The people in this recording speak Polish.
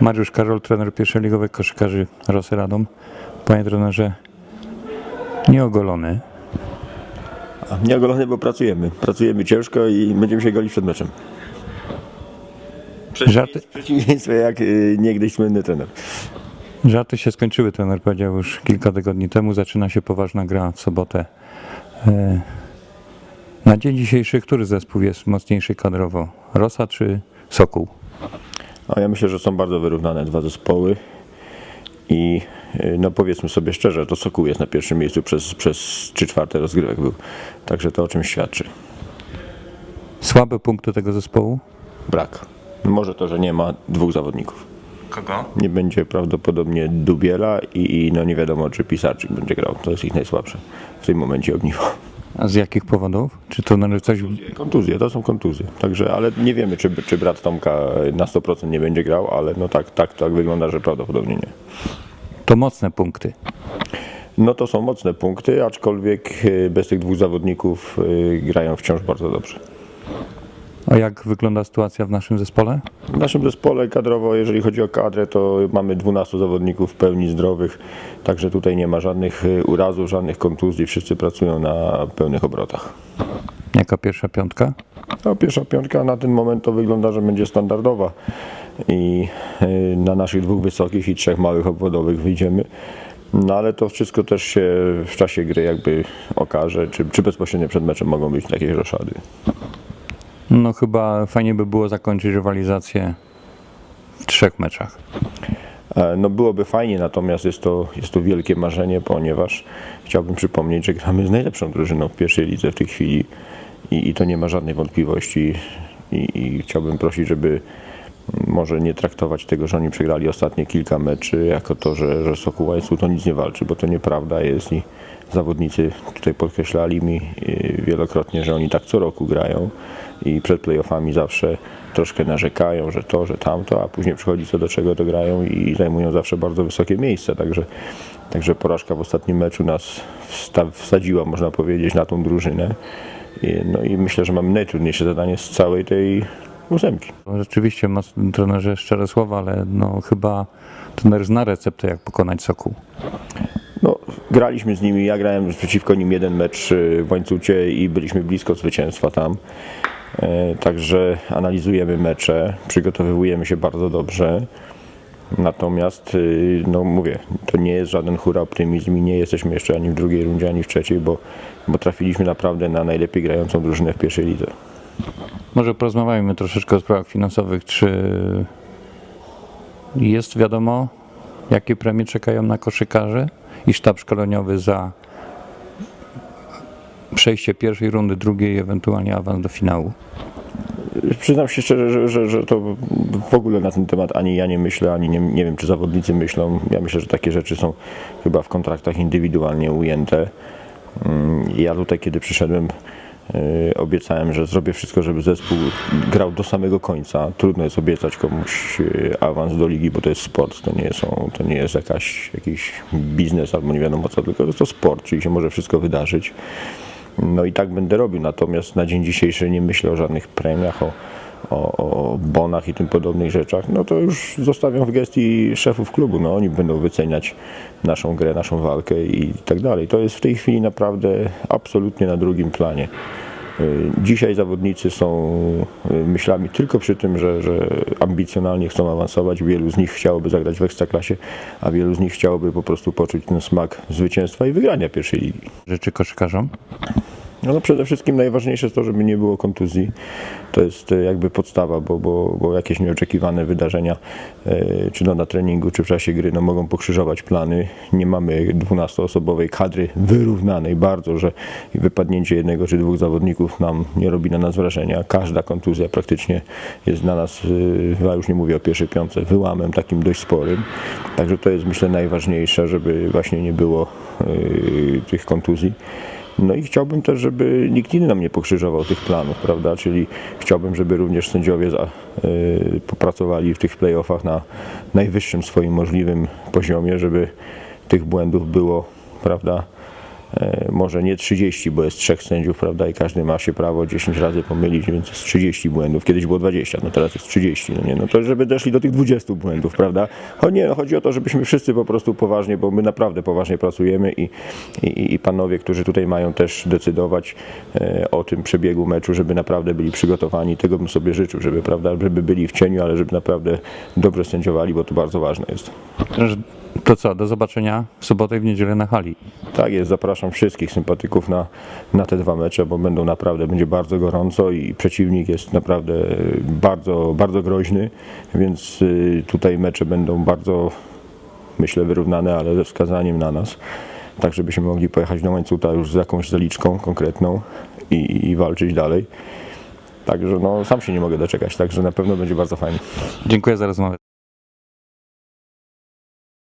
Mariusz Karol, trener pierwszoligowych koszykarzy Rosy Radom. Panie trenerze, nieogolony. A nie ogolony, bo pracujemy. Pracujemy ciężko i będziemy się golić przed meczem. Żarty, W przeciwieństwie jak y, niegdyś słynny trener. żarty się skończyły, trener powiedział już kilka tygodni temu. Zaczyna się poważna gra w sobotę. E, Na dzień dzisiejszy, który zespół jest mocniejszy kadrowo? Rosa czy Sokół? A ja myślę, że są bardzo wyrównane dwa zespoły i y, no powiedzmy sobie szczerze, to Sokół jest na pierwszym miejscu przez, przez 3 czwarte rozgrywek był. Także to o czym świadczy. Słabe punkty tego zespołu? Brak. Może to, że nie ma dwóch zawodników. Kogo? Nie będzie prawdopodobnie Dubiela i, i no nie wiadomo, czy Pisarczyk będzie grał. To jest ich najsłabsze w tym momencie ogniwo. A z jakich powodów? Czy to trener coś... Kontuzje, to są kontuzje. Także, ale nie wiemy, czy, czy brat Tomka na 100% nie będzie grał, ale no tak, tak, tak wygląda, że prawdopodobnie nie. To mocne punkty. No to są mocne punkty, aczkolwiek y, bez tych dwóch zawodników y, grają wciąż bardzo dobrze. A jak wygląda sytuacja w naszym zespole? W naszym zespole kadrowo, jeżeli chodzi o kadrę, to mamy 12 zawodników w pełni zdrowych, także tutaj nie ma żadnych y, urazów, żadnych kontuzji, wszyscy pracują na pełnych obrotach. Jaka pierwsza piątka? No, pierwsza piątka na ten moment to wygląda, że będzie standardowa i y, na naszych dwóch wysokich i trzech małych obwodowych wyjdziemy. No ale to wszystko też się w czasie gry jakby okaże, czy, czy bezpośrednio przed meczem mogą być jakieś roszady. No chyba fajnie by było zakończyć rywalizację w trzech meczach. E, No byłoby fajnie, natomiast jest to, jest to wielkie marzenie, ponieważ chciałbym przypomnieć, że gramy z najlepszą drużyną w pierwszej lidze w tej chwili i, i to nie ma żadnej wątpliwości i, i chciałbym prosić, żeby może nie traktować tego, że oni przegrali ostatnie kilka meczy jako to, że, że Sokół Łańcuch to nic nie walczy, bo to nieprawda jest i zawodnicy tutaj podkreślali mi y, wielokrotnie, że oni tak co roku grają i przed playoffami zawsze troszkę narzekają, że to, że tamto, a później przychodzi co do czego to grają i zajmują zawsze bardzo wysokie miejsca, także, także porażka w ostatnim meczu nas wsadziła, można powiedzieć, na tą drużynę. No i myślę, że mamy najtrudniejsze zadanie z całej tej ósemki. Rzeczywiście ma trenerze szczere słowa, ale no chyba trener zna receptę, jak pokonać Sokół. No, graliśmy z nimi, ja grałem przeciwko nim jeden mecz y, w łańcucie i byliśmy blisko zwycięstwa tam. E, Także analizujemy mecze, przygotowujemy się bardzo dobrze. Natomiast, y, no mówię, to nie jest żaden hura optymizm i nie jesteśmy jeszcze ani w drugiej rundzie, ani w trzeciej, bo, bo trafiliśmy naprawdę na najlepiej grającą drużynę w pierwszej lidze. Może porozmawiajmy troszeczkę o sprawach finansowych. Czy jest wiadomo, jakie premie czekają na koszykarzy i sztab szkoleniowy za przejście pierwszej rundy, drugiej, ewentualnie awans do finału? Przyznam się szczerze, że, że, że to w ogóle na ten temat ani ja nie myślę, ani nie, nie wiem, czy zawodnicy myślą. Ja myślę, że takie rzeczy są chyba w kontraktach indywidualnie ujęte. Mm, Ja tutaj, kiedy przyszedłem, obiecałem, że zrobię wszystko, żeby zespół grał do samego końca. Trudno jest obiecać komuś yy, awans do ligi, bo to jest sport, to nie, są, to nie jest jakaś, jakiś biznes albo nie wiadomo co, tylko jest to sport, czyli się może wszystko wydarzyć. No i tak będę robił, natomiast na dzień dzisiejszy nie myślę o żadnych premiach, o, o, o bonach i tym podobnych rzeczach. No to już zostawiam w gestii szefów klubu. No oni będą wyceniać naszą grę, naszą walkę i tak dalej. To jest w tej chwili naprawdę absolutnie na drugim planie. Y, Dzisiaj zawodnicy są y, myślami tylko przy tym, że, że ambicjonalnie chcą awansować. Wielu z nich chciałoby zagrać w ekstraklasie, a wielu z nich chciałoby po prostu poczuć ten smak zwycięstwa i wygrania pierwszej ligi. Życzy koszykarzom? No, no przede wszystkim najważniejsze jest to, żeby nie było kontuzji. To jest e, jakby podstawa, bo, bo, bo jakieś nieoczekiwane wydarzenia, e, czy no na treningu, czy w czasie gry, no mogą pokrzyżować plany. Nie mamy 12-osobowej kadry wyrównanej bardzo, że wypadnięcie jednego czy dwóch zawodników nam nie robi na nas wrażenia. Każda kontuzja praktycznie jest dla nas, e, ja już nie mówię o pierwszej piątce, wyłamem takim dość sporym. Także to jest myślę najważniejsze, żeby właśnie nie było e, tych kontuzji. No i chciałbym też, żeby nikt inny nam nie pokrzyżował tych planów, prawda? Czyli chciałbym, żeby również sędziowie za, y, popracowali w tych playoffach na najwyższym swoim możliwym poziomie, żeby tych błędów było, prawda, może nie 30, bo jest trzech sędziów, prawda, i każdy ma się prawo 10 razy pomylić, więc jest 30 błędów. Kiedyś było 20, no teraz jest 30, no nie, no to żeby doszli do tych 20 błędów, prawda? Cho, nie, no chodzi o to, żebyśmy wszyscy po prostu poważnie, bo my naprawdę poważnie pracujemy i, i, i panowie, którzy tutaj mają też decydować e, o tym przebiegu meczu, żeby naprawdę byli przygotowani. Tego bym sobie życzył, żeby, prawda, żeby byli w cieniu, ale żeby naprawdę dobrze sędziowali, bo to bardzo ważne jest. To co, do zobaczenia w sobotę i w niedzielę na hali. Tak jest, zapraszam wszystkich sympatyków na, na te dwa mecze, bo będą naprawdę, będzie bardzo gorąco i przeciwnik jest naprawdę e, bardzo, bardzo groźny, więc y, tutaj mecze będą bardzo, myślę, wyrównane, ale ze wskazaniem na nas, tak żebyśmy mogli pojechać do łańcuta już z jakąś zaliczką konkretną i, i walczyć dalej. Także no, sam się nie mogę doczekać, także na pewno będzie bardzo fajnie. Dziękuję za rozmowę.